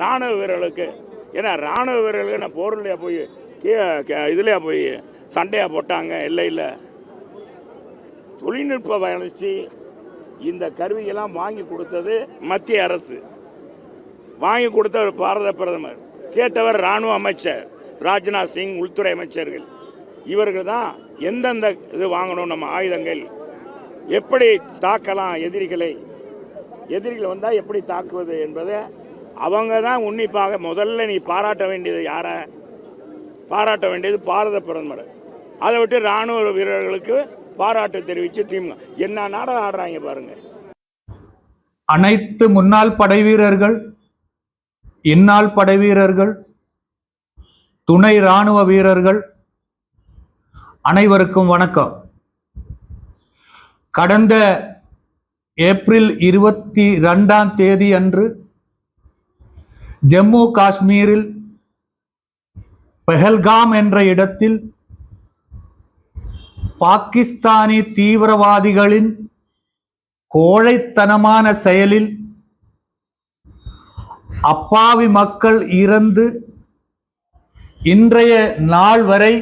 ராணுவ வீரர்களுக்கு. ஏன்னா ராணுவ வீரர்களுக்கு நான் போர்லையா போய்? இதுலையா போய் சண்டையா போட்டாங்க? எல்லையில் தொழில்நுட்ப வளர்ச்சி இந்த கருவியெல்லாம் வாங்கி கொடுத்தது மத்திய அரசு. வாங்கி கொடுத்த பாரத பிரதமர். கேட்டவர் ராணுவ அமைச்சர் ராஜ்நாத் சிங் உள்துறை அமைச்சர்கள். இவர்கள் தான் எந்தெந்த இது வாங்கணும் நம்ம ஆயுதங்கள்? எப்படி தாக்கலாம் எதிரிகளை? எதிரிகள் வந்தால் எப்படி தாக்குவது என்பதை அவங்க தான் உன்னிப்பாக முதல்ல நீ பாராட்ட வேண்டியது யாரை? பாராட்ட வேண்டியது பாரத பிரதமர். அதை விட்டு ராணுவ வீரர்களுக்கு பாராட்டு தெரிவித்து திமுக. என்ன நாடகம் ஆடுறாங்க பாருங்க. அனைத்து முன்னாள் படை வீரர்கள் இந்நாள் படை வீரர்கள் துணை ராணுவ வீரர்கள் அனைவருக்கும் வணக்கம். கடந்த ஏப்ரல் இருபத்தி ரெண்டாம் தேதி அன்று ஜம்மு காஷ்மீரில் பெஹல்காம் என்ற இடத்தில் பாகிஸ்தானி தீவிரவாதிகளின் கோழைத்தனமான செயலில் அப்பாவி மக்கள் இறந்து இன்றைய நாள் வரை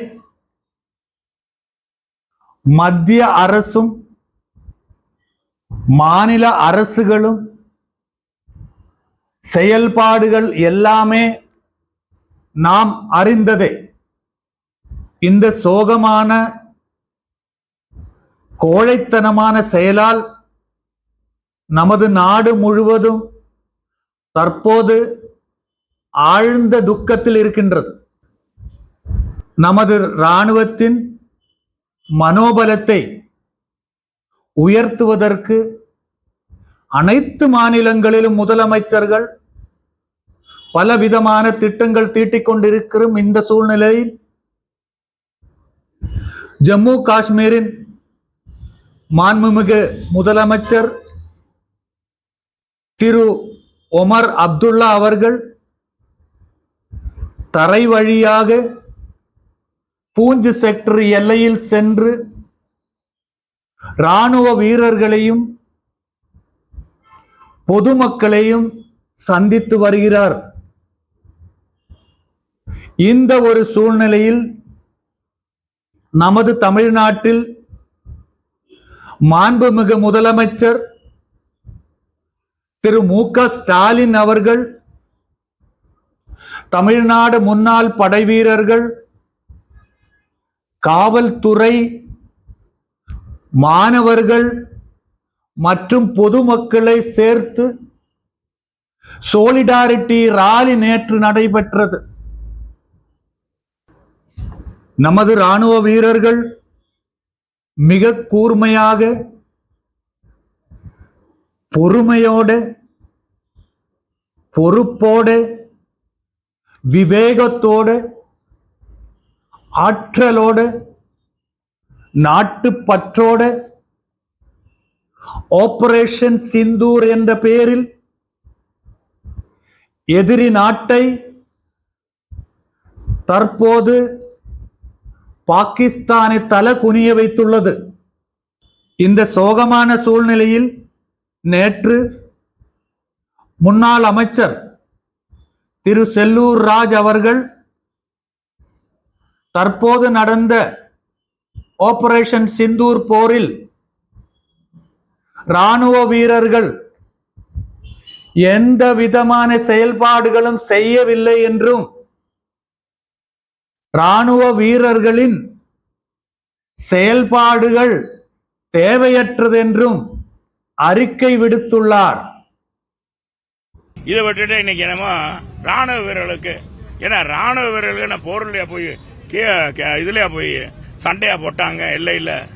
மத்திய அரசும் மாநில அரசுகளும் செயல்பாடுகள் எல்லாமே நாம் அறிந்ததே. இந்த சோகமான கோழைத்தனமான செயலால் நமது நாடு முழுவதும் தற்போது ஆழ்ந்த துக்கத்தில் இருக்கின்றது. நமது இராணுவத்தின் மனோபலத்தை உயர்த்துவதற்கு அனைத்து மாநிலங்களிலும் முதலமைச்சர்கள் பலவிதமான திட்டங்கள் தீட்டிக் கொண்டிருக்கிறோம் இந்த சூழ்நிலையில். ஜம்மு காஷ்மீரின் மாண்புமிகு முதலமைச்சர் திரு ஒமர் அப்துல்லா அவர்கள் தரை வழியாக பூஞ்சு செக்டர் எல்லையில் சென்று ராணுவ வீரர்களையும் பொதுமக்களையும் சந்தித்து வருகிறார். இந்த ஒரு சூழ்நிலையில் நமது தமிழ்நாட்டில் மாண்புமிகு முதலமைச்சர் திரு மு க ஸ்டாலின் அவர்கள் தமிழ்நாடு முன்னாள் படை வீரர்கள் காவல்துறை மாணவர்கள் மற்றும் பொதுமக்களை சேர்த்து சோலிடாரிட்டி ராலி நேற்று நடைபெற்றது. நமது ராணுவ வீரர்கள் மிக கூர்மையாக பொறுமையோடு பொறுப்போடு விவேகத்தோடு ஆற்றலோடு நாட்டுப்பற்றோடு ஆபரேஷன் சிந்தூர் என்ற பெயரில் எதிரி நாட்டை தற்போது பாகிஸ்தானை தல குனிய வைத்துள்ளது. இந்த சோகமான சூழ்நிலையில் நேற்று முன்னாள் அமைச்சர் திரு செல்லூர் ராஜ் அவர்கள் தற்போது நடந்த ஆபரேஷன் சிந்தூர் போரில் ராணுவ வீரர்கள் எந்த விதமான செயல்பாடுகளும் செய்யவில்லை என்றும் ராணுவ வீரர்களின் செயல்பாடுகள் தேவையற்றது என்றும் அறிக்கை விடுத்துள்ளார். இதை விட்டுட்டு இன்னைக்கு என்னமோ ராணுவ வீரர்களுக்கு ஏன்னா ராணுவ வீரர்களுக்கு நான் போர்லையா போய் கீழே போய் சண்டையா போட்டாங்க எல்லையில்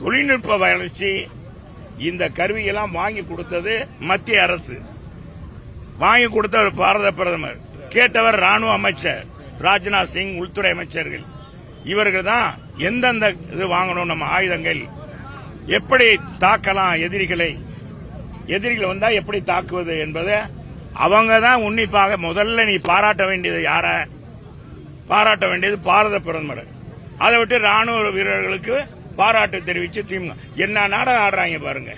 தொழில்நுட்ப வளர்ச்சி இந்த கருவியெல்லாம் வாங்கி கொடுத்தது மத்திய அரசு. வாங்கி கொடுத்தவர் பாரத பிரதமர். கேட்டவர் ராணுவ அமைச்சர் ராஜ்நாத் சிங் உள்துறை அமைச்சர்கள். இவர்கள் தான் எந்தெந்த இது வாங்கணும் நம்ம ஆயுதங்கள். எப்படி தாக்கலாம் எதிரிகளை? எதிரிகள் வந்தா எப்படி தாக்குவது என்பதை அவங்க தான் உன்னிப்பாக முதல்ல நீ பாராட்ட வேண்டியது யார? பாராட்ட வேண்டியது பாரத பிரதமர். அதை விட்டு ராணுவ வீரர்களுக்கு பாராட்டு தெரிவித்து திமுக. என்ன நாடகம் ஆடுறாங்க பாருங்க.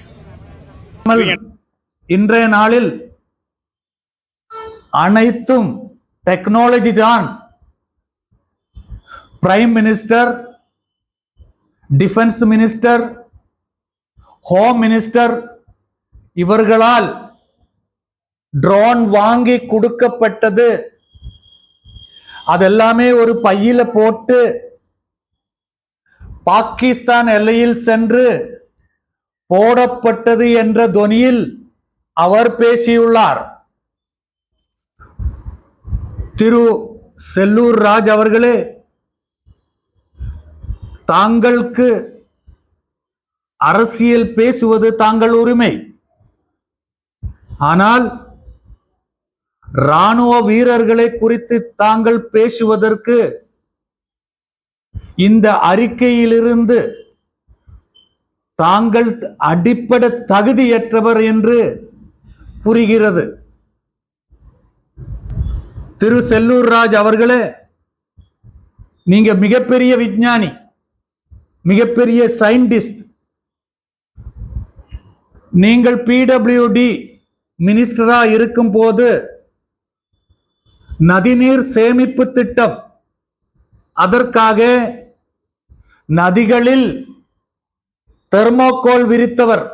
இன்றைய நாளில் அனைத்தும் டெக்னாலஜி தான். Prime minister defence minister home minister இவர்களால் ட்ரோன் வாங்கி கொடுக்கப்பட்டது. அதெல்லாமே ஒரு பையில போட்டு பாகிஸ்தான் எல்லையில் சென்று போடப்பட்டது என்ற தொனியில் அவர் பேசியுள்ளார். திரு செல்லூர் ராஜ் அவர்களே தாங்களுக்கு அரசியல் பேசுவது தாங்கள் உரிமை. ஆனால் ராணுவ வீரர்களை குறித்து தாங்கள் பேசுவதற்கு இந்த அறிக்கையிலிருந்து தாங்கள் அடிப்படை தகுதியற்றவர் என்று புரிகிறது. திரு செல்லூர் ராஜ் அவர்களே நீங்க மிகப்பெரிய விஞ்ஞானி மிகப்பெரிய சயின்டிஸ்ட். நீங்கள் பிடபிள்யூடி மினிஸ்டரா இருக்கும் போது நதிநீர் சேமிப்பு திட்டம் அதற்காக நதிகளில் தெர்மோகோல் விரித்தவர்.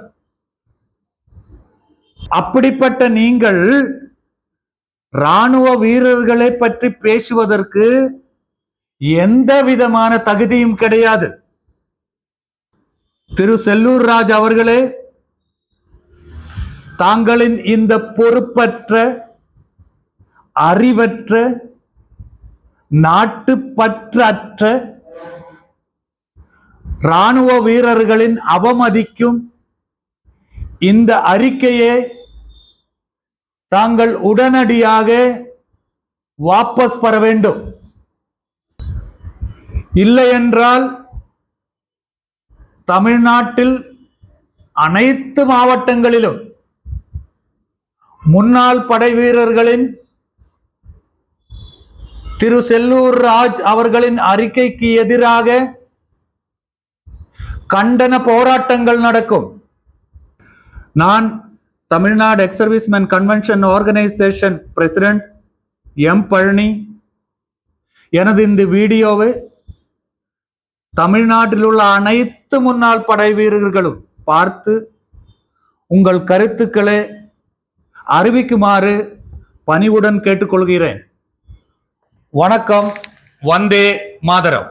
அப்படிப்பட்ட நீங்கள் ராணுவ வீரர்களை பற்றி பேசுவதற்கு எந்த விதமான தகுதியும் கிடையாது. திரு செல்லூர் ராஜ் அவர்களே தாங்களின் இந்த பொறுப்பற்ற அறிவற்ற நாட்டுப்பற்றற்ற இராணுவ வீரர்களின் அவமதிக்கும் இந்த அறிக்கையை தாங்கள் உடனடியாக வாபஸ் பெற வேண்டும். இல்லையென்றால் தமிழ்நாட்டில் அனைத்து மாவட்டங்களிலும் முன்னாள் படை வீரர்களின் திரு செல்லூர் ராஜ் அவர்களின் அறிக்கைக்கு எதிராக கண்டன போராட்டங்கள் நடக்கும். நான் Tamil Nadu ex servicemen convention organisation president M Palani. எனது இந்த வீடியோவை தமிழ்நாட்டில் உள்ள அனைத்து முன்னாள் படை வீரர்களும் பார்த்து உங்கள் கருத்துக்களை அறிவிக்குமாறு பணிவுடன் கேட்டுக்கொள்கிறேன். வணக்கம். வந்தே மாதரம்.